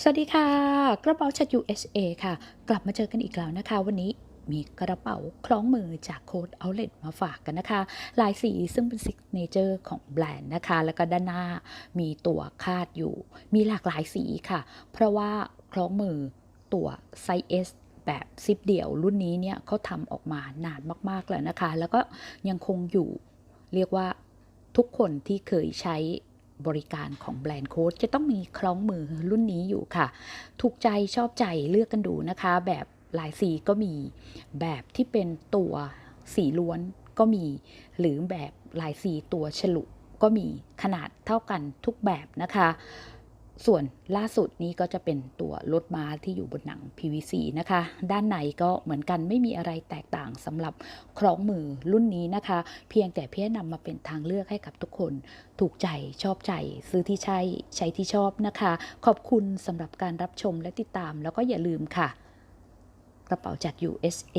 สวัสดีค่ะ กระเป๋าจาก USA ค่ะ กลับมาเจอกันอีกแล้วนะคะ วันนี้มีกระเป๋าคล้องมือจากโค้ดเอาเล t มาฝากกันนะคะ ลายสีซึ่งเป็นซิกเนเจอร์ของแบรนด์นะคะ แล้วก็ด้านหน้ามีตัวคาดอยู่ มีหลากหลายสีค่ะ เพราะว่าคล้องมือตัวไซส์ S แบบซิปเดี่ยวรุ่นนี้เนี่ยเขาทำออกมานานมาก ๆ แล้วนะคะ แล้วก็ยังคงอยู่เรียกว่าทุกคนที่เคยใช้ บริการของแบรนด์โค้ดจะต้องมีคล้องมือรุ่นนี้อยู่ค่ะ ถูกใจชอบใจเลือกกันดูนะคะ แบบลายสีก็มี แบบที่เป็นตัวสีล้วนก็มี หรือแบบลายสีตัวฉลุก็มีขนาดเท่ากันทุกแบบนะคะ ส่วนล่าสุดนี้ก็จะเป็นตัวรถม้าที่อยู่บนหนัง PVC นะคะ ด้านในก็เหมือนกันไม่มีอะไรแตกต่างสำหรับคล้องมือรุ่นนี้นะคะ เพียงแต่เพี่อนำมาเป็นทางเลือกให้กับทุกคนถูกใจชอบใจซื้อที่ใช่ใช้ที่ชอบนะคะ ขอบคุณสำหรับการรับชมและติดตามแล้วก็อย่าลืมค่ะ กระเป๋าจาก USA